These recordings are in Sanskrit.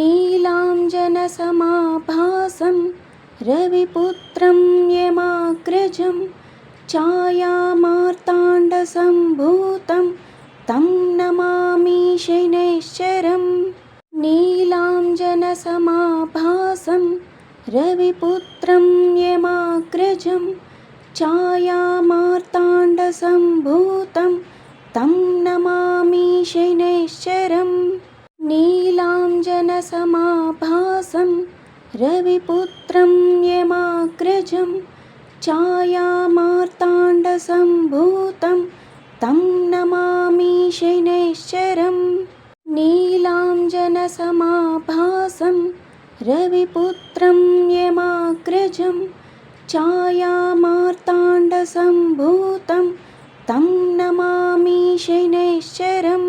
नीलाञ्जनसमाभासं रविपुत्रं यमाग्रजं छायामार्ताण्डसम्भूतं तं नमामि शनैश्चरम् नीलाञ्जनसमाभासं रविपुत्रं यमाग्रजं छायामार्ताण्डसम्भूतं तं नमामि शनैश्चरम् नीलाञ्जनसमाभासं रविपुत्रं यमाग्रजं छायामार्ताण्डसम्भूतं तं नमामि शनैश्चरम् नीलाञ्जनसमाभासं रविपुत्रं यमाग्रजं छायामार्ताण्डसम्भूतं तं नमामि शनैश्चरम्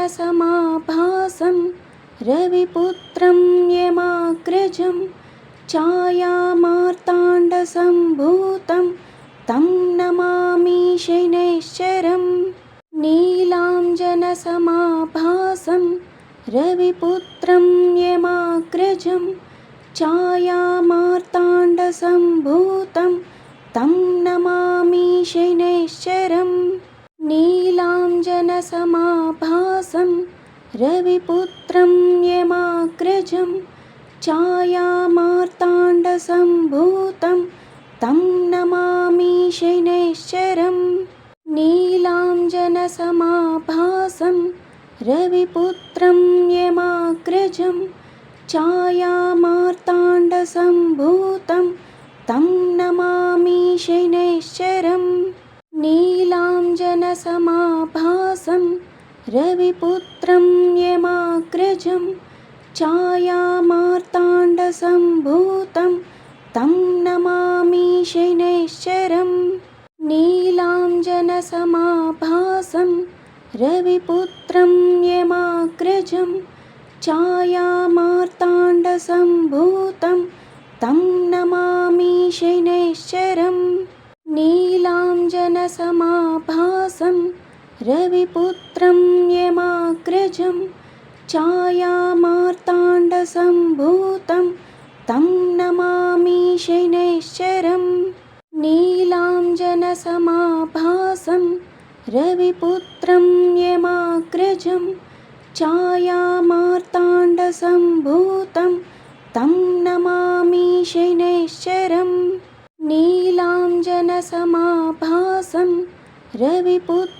नीलाञ्जनसमाभासं रविपुत्रं यमाग्रजं छायामार्ताण्डसम्भूतं तं नमामि शनैश्चरम् नीलाञ्जनसमाभासं रविपुत्रं यमाग्रजं छायामार्ताण्डसम्भूतं तं नमामि शनैश्चरम् नीलाञ्जनसमाभासं रविपुत्रं यमाग्रजं छायामार्ताण्डसम्भूतं तं नमामि शनैश्चरम् नीलाञ्जनसमाभासं रविपुत्रं यमाग्रजं छायामार्ताण्डसम्भूतं तं नमामि शनैश्चरम् नीलाञ्जनसमाभासं रविपुत्रं यमाग्रजं छायामार्ताण्डसम्भूतं तं नमामि शनैश्चरम् नीलाञ्जनसमाभासं रविपुत्रं यमाग्रजं छायामार्ताण्डसम्भूतं तं नमामि नीलाञ्जनसमाभासं रविपुत्रं यमाग्रजं छायामार्ताण्डसम्भूतं तं नमामि शनैश्चरम् नीलाञ्जनसमाभासं रविपुत्रं यमाग्रजं छायामार्ताण्डसम्भूतं तं नमामि शनैश्चरम् नीलाञ्जनसमाभासं रविपुत्रं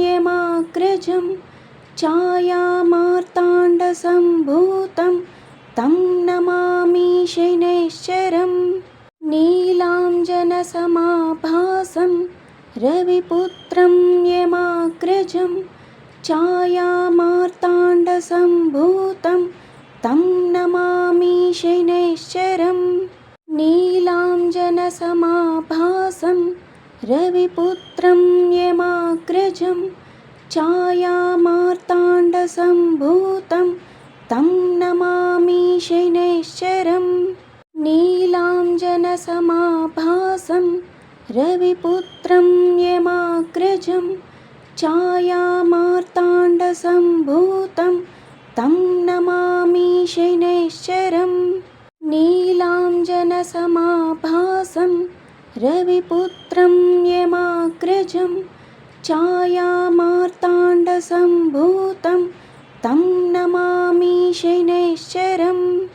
यमाग्रजं छायामार्ताण्डसम्भूतं तं नमामि शनैश्चरम् नीलाञ्जनसमाभासं रविपुत्रं यमाग्रजं छायामार्ताण्डसम्भूतं तं नमामि शनैश्चरम् नीलाञ्जनसमाभासं रविपुत्रं यमाग्रजं छायामार्ताण्डसम्भूतं तं नमामि शनैश्चरम् नीलाञ्जनसमाभासं रविपुत्रं यमाग्रजं छायामार्ताण्डसम्भूतं तं नमामि शनैश्चरम् नीलाञ्जनसमाभासं रविपुत्रं यमाग्रजं छायामार्ताण्डसम्भूतं तं नमामि शनैश्चरम्